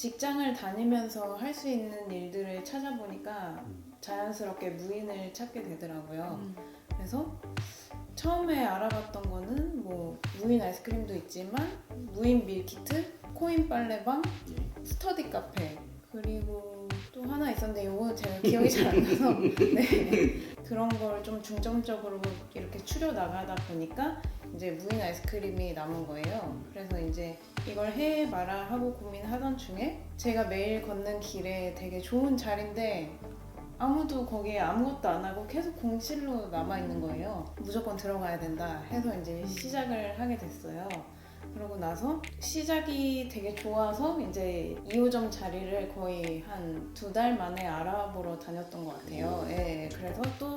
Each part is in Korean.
직장을 다니면서 할 수 있는 일들을 찾아보니까 자연스럽게 무인을 찾게 되더라고요. 음. 그래서 처음에 알아봤던 거는 뭐 무인 아이스크림도 있지만 무인 밀키트, 코인 빨래방, 예. 스터디 카페 그리고 또 하나 있었는데 이거 제가 기억이 잘 안 나서 네. 그런 걸 좀 중점적으로 이렇게 추려 나가다 보니까 이제 무인 아이스크림이 남은 거예요. 그래서 이제 이걸 해 마라 하고 고민하던 중에 제가 매일 걷는 길에 되게 좋은 자리인데 아무도 거기에 아무것도 안 하고 계속 공실로 남아 있는 거예요. 무조건 들어가야 된다 해서 이제 시작을 하게 됐어요. 그러고 나서 시작이 되게 좋아서 이제 2호점 자리를 거의 한 두 달 만에 알아보러 다녔던 것 같아요. 예, 그래서 또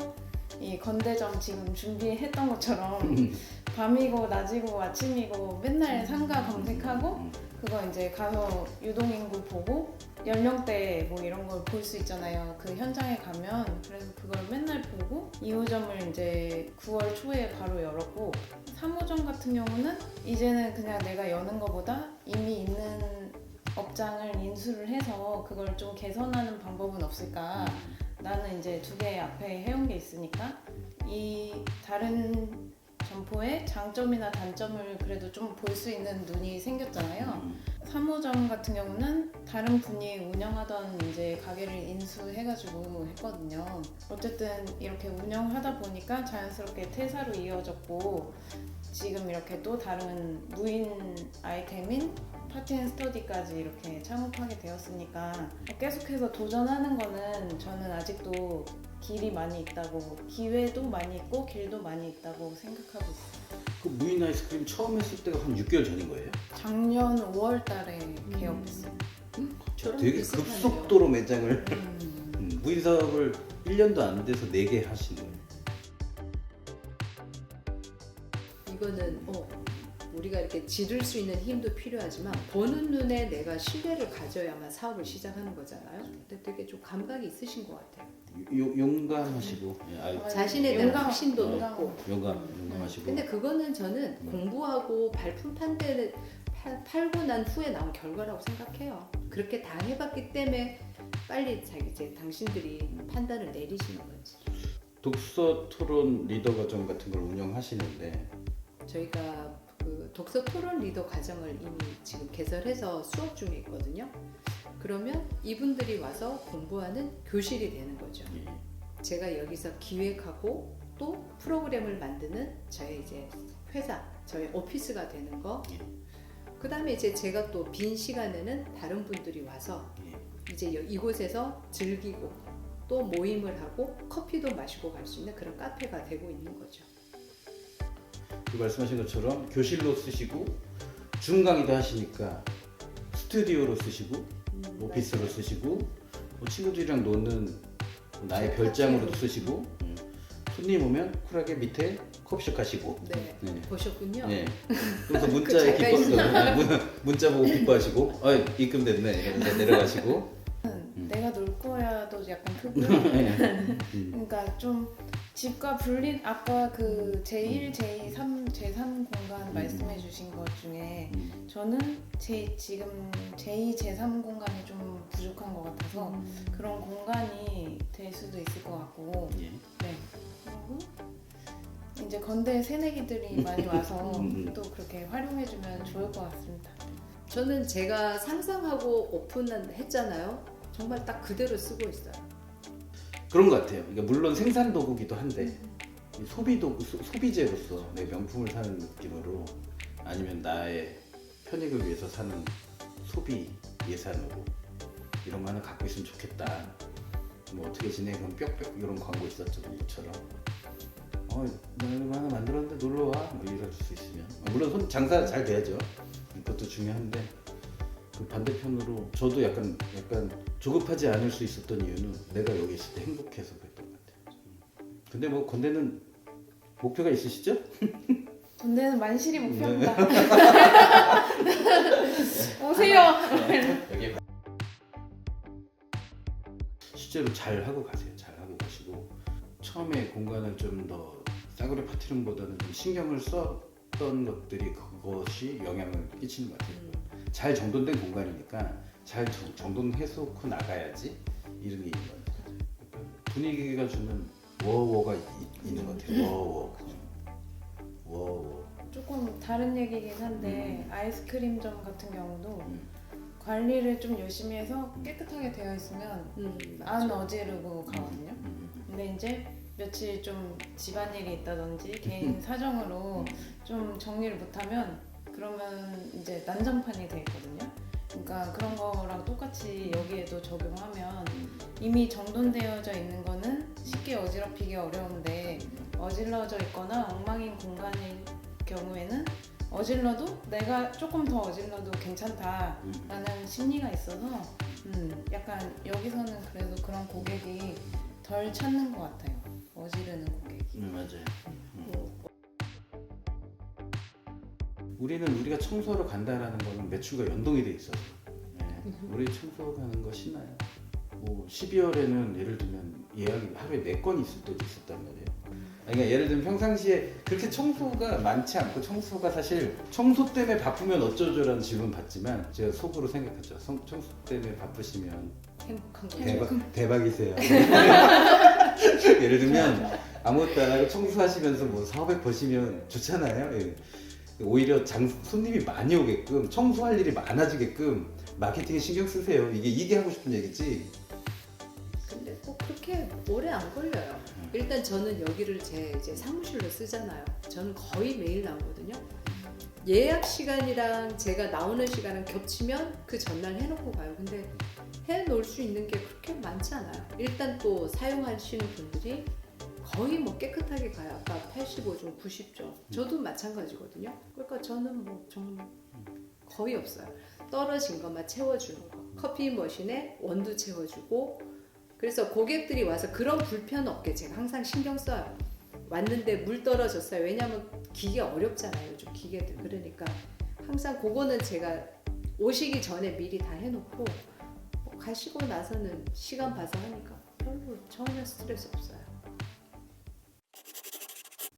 이 건대점 지금 준비했던 것처럼 밤이고 낮이고 아침이고 맨날 상가 검색하고 그거 이제 가서 유동인구 보고 연령대 뭐 이런 걸 볼 수 있잖아요. 그 현장에 가면 그래서 그걸 맨날 보고 2호점을 이제 9월 초에 바로 열었고 3호점 같은 경우는 이제는 그냥 내가 여는 것보다 이미 있는 업장을 인수를 해서 그걸 좀 개선하는 방법은 없을까? 나는 이제 두 개 앞에 해온 게 있으니까 이 다른 점포의 장점이나 단점을 그래도 좀 볼 수 있는 눈이 생겼잖아요. 3호점 같은 경우는 다른 분이 운영하던 이제 가게를 인수해가지고 했거든요. 어쨌든 이렇게 운영하다 보니까 자연스럽게 퇴사로 이어졌고 지금 이렇게 또 다른 무인 아이템인 파티앤 스터디까지 이렇게 창업하게 되었으니까 계속해서 도전하는 거는 저는 아직도 길이 많이 있다고 기회도 많이 있고 길도 많이 있다고 생각하고 있어요. 그 무인 아이스크림 처음 했을 때가 한 6개월 전인 거예요? 작년 5월 달에 개업했어요. 저랑 되게 비슷하네요. 급속도로 매장을 음. 음, 무인 사업을 1년도 안 돼서 4개 하신 거예요. 이거는 어, 우리가 이렇게 지를 수 있는 힘도 필요하지만 보는 눈에 내가 신뢰를 가져야만 사업을 시작하는 거잖아요. 근데 되게 좀 감각이 있으신 것 같아요. 요- 용감하시고 예, 아이, 맞아요. 자신에 대한 용감, 확신도 용감. 높고. 용감 용감하시고 근데 그거는 저는 음. 공부하고 발품 판대를 팔, 팔고 난 후에 나온 결과라고 생각해요. 그렇게 다 해봤기 때문에 빨리 자기 이제 당신들이 판단을 내리시는 거지. 독서 토론 리더 과정 같은 걸 운영하시는데 저희가 그 독서 토론 리더 과정을 이미 지금 개설해서 수업 중에 있거든요. 그러면 이분들이 와서 공부하는 교실이 되는 거죠. 예, 제가 여기서 기획하고 또 프로그램을 만드는 저의 이제 회사, 저의 오피스가 되는 거. 예. 그 다음에 이제 제가 또 빈 시간에는 다른 분들이 와서 예. 이제 여- 이곳에서 즐기고 또 모임을 하고 커피도 마시고 갈 수 있는 그런 카페가 되고 있는 거죠. 그 말씀하신 것처럼 교실로 쓰시고 중 강의도 하시니까 스튜디오로 쓰시고 음, 오피스로 쓰시고 뭐 친구들이랑 노는 뭐 나의 별장으로도 쓰시고 음. 손님 오면 쿨하게 밑에 커피숍 가시고 네. 네. 보셨군요. 네. 그래서 문자에 그 기뻐 네, 문- 문자 보고 기뻐하시고 아 입금됐네 이러면서 내려가시고 음. 내가 놀 거야도 약간. 네. 음. 그러니까 좀 집과 분리 아까 그 제1, 제2, 3, 제3 공간 말씀해 주신 것 중에 음. 저는 제 지금 제2, 제3 공간이 좀 부족한 것 같아서 음. 그런 공간이 될 수도 있을 것 같고 예. 네 그리고 이제 건대 새내기들이 많이 와서 음. 또 그렇게 활용해 주면 좋을 것 같습니다. 저는 제가 상상하고 오픈했잖아요. 정말 딱 그대로 쓰고 있어요. 그런 것 같아요. 그러니까 물론 생산 도구기도 한데 이 소비 도구 소, 소비재로서 내 명품을 사는 느낌으로 아니면 나의 편익을 위해서 사는 소비 예산으로 이런 거 하나 갖고 있으면 좋겠다. 뭐 어떻게 지내? 그럼 뿅뿅 이런 광고 있었죠, 것처럼. 어, 나 이거 하나 만들었는데 놀러 와. 뭐 이럴 수 있으면 어, 물론 손 장사 잘 돼야죠. 그것도 중요한데 그 반대편으로 저도 약간 약간 조급하지 않을 수 있었던 이유는 내가 여기 있을 때 행복해서 그랬던 것 같아요. 음. 근데 뭐 건대는 목표가 있으시죠? 건대는 만실이 목표입니다. 오세요. 여기 실제로 잘 하고 가세요. 잘 하고 가시고 처음에 공간을 좀 더 싸구려 파티룸보다는 좀 신경을 썼던 것들이 그것이 영향을 끼치는 것 같아요. 잘 정돈된 공간이니까 잘 정- 정돈해놓고 나가야지 이런 게 있는 것 같아요. 분위기가 주는 워워가 이- 있는 것 같아요. 워워. 워워. 조금 다른 얘기긴 한데 아이스크림점 같은 경우도 음. 관리를 좀 열심히 해서 깨끗하게 되어 있으면 음, 안 맞죠. 어지르고 가거든요. 음. 근데 이제 며칠 좀 집안일이 있다든지 개인 사정으로 좀 정리를 못하면 그러면 이제 난장판이 돼 있거든요. 그러니까 그런 거랑 똑같이 여기에도 적용하면 이미 정돈되어져 있는 거는 쉽게 어지럽히기 어려운데 어질러져 있거나 엉망인 공간일 경우에는 어질러도 내가 조금 더 어질러도 괜찮다라는 심리가 있어서 음, 약간 여기서는 그래도 그런 고객이 덜 찾는 것 같아요. 어지르는 고객이. 음, 맞아요. 우리는 우리가 청소하러 간다라는 거는 매출과 연동이 돼 있어서 네. 우리 청소 가는 거 신나요. 뭐 12월에는 예를 들면 예약이 하루에 4건 있을 때도 있었단 말이에요. 아니, 그러니까 예를 들면 평상시에 그렇게 청소가 많지 않고 청소가 사실 청소 때문에 바쁘면 어쩌죠라는 질문 받지만 제가 속으로 생각하죠. 성- 청소 때문에 바쁘시면 행복한 거죠. 대박, 대박이세요. 예를 들면 아무것도 안 하고 청소하시면서 뭐400 버시면 좋잖아요. 예. 오히려 장, 손님이 많이 오게끔 청소할 일이 많아지게끔 마케팅에 신경 쓰세요. 이게 이게 하고 싶은 얘기지. 근데 꼭 그렇게 오래 안 걸려요. 음. 일단 저는 여기를 제 이제 사무실로 쓰잖아요. 저는 거의 매일 나오거든요. 예약 시간이랑 제가 나오는 시간은 겹치면 그 전날 해놓고 가요. 근데 해놓을 수 있는 게 그렇게 많지 않아요. 일단 또 사용하시는 분들이 거의 뭐 깨끗하게 가요. 아까 85점, 90점. 저도 마찬가지거든요. 그러니까 저는 뭐 정말 거의 없어요. 떨어진 것만 채워주는 거. 커피 머신에 원두 채워주고 그래서 고객들이 와서 그런 불편 없게 제가 항상 신경 써요. 왔는데 물 떨어졌어요. 왜냐면 기계 어렵잖아요. 요즘 기계들. 그러니까 항상 그거는 제가 오시기 전에 미리 다 해놓고 뭐 가시고 나서는 시간 봐서 하니까 별로 전혀 스트레스 없어요.